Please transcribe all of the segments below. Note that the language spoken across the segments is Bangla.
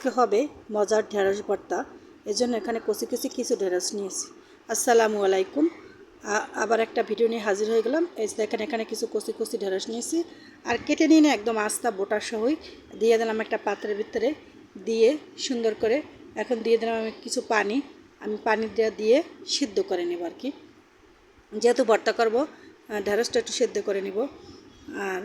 আজকে হবে মজার ঢেঁড়স ভর্তা। এজন্য এখানে কচি কচি কিছু ঢেঁড়স নিয়েছি। আসসালামু আলাইকুম। আবার একটা ভিডিও নিয়ে হাজির হয়ে গেলাম। এই যে দেখেন, এখানে কিছু কচি কচি ঢেঁড়স নিয়েছি। আর কেটে নিয়ে না একদম আস্তা বোটা সহই দিয়ে দিলাম একটা পাত্রের ভিতরে দিয়ে সুন্দর করে। এখন দিয়ে দিলাম আমি কিছু পানি। আমি পানি দিয়ে সিদ্ধ করে নেব আর কি। যেহেতু ভর্তা করব ঢেঁড়সটা একটু সেদ্ধ করে নিব। আর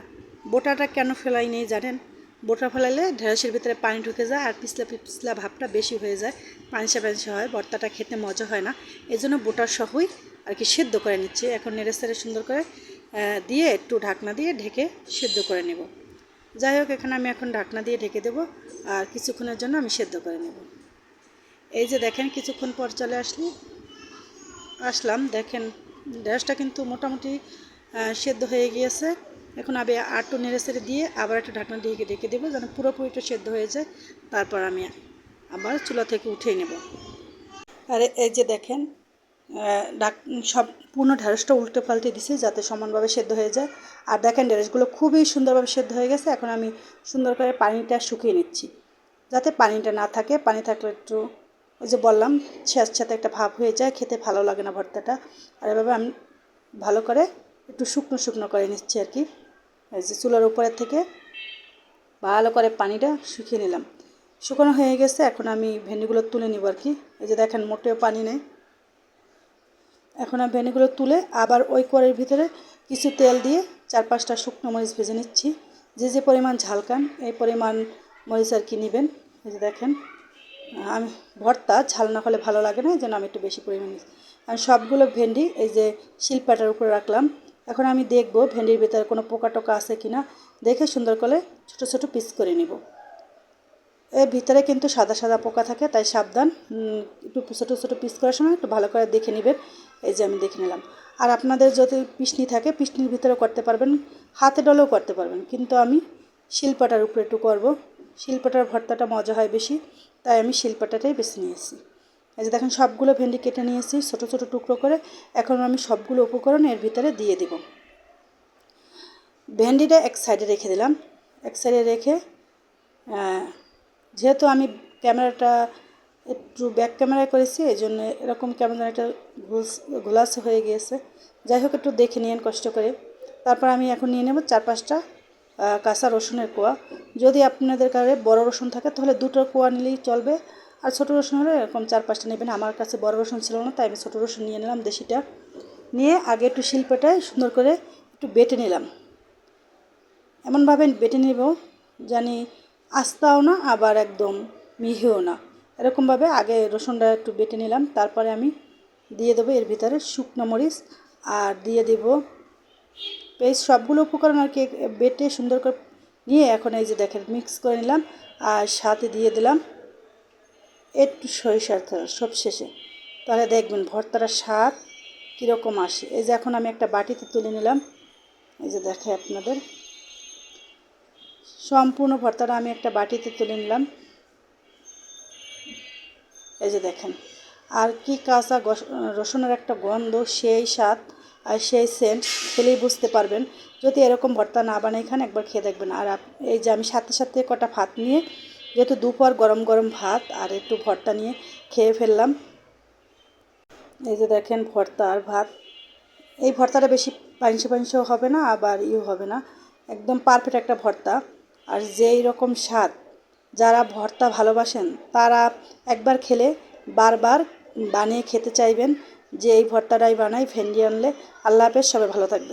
বোটাটা কেন ফেলাই নেই জানেন? বোটা ফেলালে ঢেঁড়সের ভিতরে পানি ঢুকে যায় আর পিছলা পিছলা ভাবটা বেশি হয়ে যায়। পানিসা পানিসা হয়, ভর্তাটা খেতে মজা হয় না। এই জন্য বোটার সহই আর কি সেদ্ধ করে নিচ্ছি। এখন নেড়ে সুন্দর করে দিয়ে একটু ঢাকনা দিয়ে ঢেকে সেদ্ধ করে নেব। যাই হোক, এখানে আমি এখন ঢাকনা দিয়ে ঢেকে দেবো আর কিছুক্ষণের জন্য আমি সেদ্ধ করে নেব। এই যে দেখেন, কিছুক্ষণ পর চলে আসলি, আসলাম। দেখেন, ঢেঁড়সটা কিন্তু মোটামুটি সেদ্ধ হয়ে গিয়েছে। এখন আমি আটটু নেড়ে সেড়ে দিয়ে আবার একটু ঢাকনা দিয়ে রেখে দেবো যেন পুরোপুরিটা সেদ্ধ হয়ে যায়। তারপর আমি আবার চুলা থেকে উঠিয়ে নেব। আর এই যে দেখেন ডাক সব পূর্ণ ঢেঁড়সটা উল্টে পাল্টে দিছি যাতে সমানভাবে সেদ্ধ হয়ে যায়। আর দেখেন ঢেঁড়সগুলো খুবই সুন্দরভাবে সেদ্ধ হয়ে গেছে। এখন আমি সুন্দর করে পানিটা শুকিয়ে নিচ্ছি। যাতে পানিটা না থাকে, পানি থাকলে একটু ওই যে বললাম, স্যাঁতস্যাঁতে একটা ভাব হয়ে যায়, খেতে ভালো লাগে না ভর্তাটা। আর এভাবে আমি ভালো করে একটু শুকনো শুকনো করে নিচ্ছি আর কি। এই যে চুলার উপরের থেকে ভালো করে পানিটা শুকিয়ে নিলাম। শুকনো হয়ে গেছে, এখন আমি ভেন্ডিগুলো তুলে নিব আর কি। এই যে দেখেন, মোটেও পানি নেই। এখন আমি ভেন্ডিগুলো তুলে আবার ওই কড়ের ভিতরে কিছু তেল দিয়ে চার পাঁচটা শুকনো মরিচ ভেজে নিচ্ছি। যে যে পরিমাণ ঝালকান এই পরিমাণ মরিচ আর কি নেবেন। এই যে দেখেন, আমি ভর্তা, ঝাল না হলে ভালো লাগে না যেন আমি একটু বেশি পরিমাণে আমি সবগুলো ভেন্ডি এই যে শিলপাটার উপরে রাখলাম। এখন আমি দেখব ভেন্ডির ভিতরে কোনো পোকা টোকা আছে কি না দেখে সুন্দর করে ছোট ছোট পিস করে নিব। এর ভিতরে কিন্তু সাদা সাদা পোকা থাকে, তাই সাবধান একটু ছোটো ছোটো পিস করার সময় একটু ভালো করে দেখে নেবেন। এই যে আমি দেখে নিলাম। আর আপনাদের যদি পিসনি থাকে, পিসনির ভিতরে করতে পারবেন, হাতে ডলেও করতে পারবেন। কিন্তু আমি শিলপাটার উপরে একটু করব। শিলপাটার ভর্তাটা মজা হয় বেশি, তাই আমি শিলপাটাটাই বেছে নিয়েছি। এই যে দেখেন, সবগুলো ভেন্ডি কেটে নিয়েছি, ছোটো ছোটো টুকরো করে। এখন আমি সবগুলো উপকরণ এর ভিতরে দিয়ে দিব। ভেন্ডিটা এক সাইডে রেখে দিলাম। এক সাইডে রেখে যেহেতু আমি ক্যামেরাটা একটু ব্যাক ক্যামেরায় করেছি, এই জন্য এরকম যেন একটা ঘোলাস হয়ে গিয়েছে। যাই হোক, একটু দেখে নিয়েন, কষ্ট করে। তারপর আমি এখন নিয়ে নেব চার পাঁচটা কাঁচা রসুনের কোয়া। যদি আপনাদের কাছে বড় রসুন থাকে, তাহলে দুটো কোয়া নিলেই চলবে। আর ছোটো রসুন হলে এরকম চার পাঁচটা নেবেন। আমার কাছে বড় রসুন ছিল না, তাই আমি ছোটো রসুন নিয়ে নিলাম দেশিটা। নিয়ে আগে একটু শিল্পটায় সুন্দর করে একটু বেটে নিলাম। এমনভাবে বেটে নেব জানি আস্তাও না, আবার একদম মিহিও না। এরকমভাবে আগে রসুনটা একটু বেটে নিলাম, তারপরে আমি দিয়ে দেবো এর ভিতরে শুকনো মরিচ আর দিয়ে দেব পেস্ট। সবগুলো উপকরণ আর কি বেটে সুন্দর করে নিয়ে এখন এই যে দেখেন মিক্স করে নিলাম আর সাথে দিয়ে দিলাম একটু সরিষার তেল সব শেষে তাহলে দেখবেন ভর্তাটার স্বাদ কীরকম আসে। এই যে এখন আমি একটা বাটিতে তুলে নিলাম। এই যে দেখে আপনাদের। সম্পূর্ণ ভর্তাটা আমি একটা বাটিতে তুলে নিলাম। এই যে দেখেন। আর কি কাঁচা রসুনের একটা গন্ধ, সেই স্বাদ আর সেই সেন্ট খেলেই বুঝতে পারবেন। যদি এরকম ভর্তা না বানাই খান একবার খেয়ে দেখবেন। আর এই যে আমি সাথে সাথে কটা ভাত নিয়ে যেহেতু দুপুর গরম গরম ভাত আর একটু ভর্তা নিয়ে খেয়ে ফেললাম। এই যে দেখেন ভর্তা আর ভাত। এই ভর্তাটা বেশি পাইনসে পাইনসেও হবে না, আবার ইও হবে না। একদম পারফেক্ট একটা ভর্তা। আর যেই রকম স্বাদ যারা ভর্তা ভালোবাসেন, তারা একবার খেলে বারবার বানিয়ে খেতে চাইবেন যে এই ভর্তাটাই বানাই, ভেন্ডি আনলে। আল্লাহ হাফেজ, সবাই ভালো থাকবে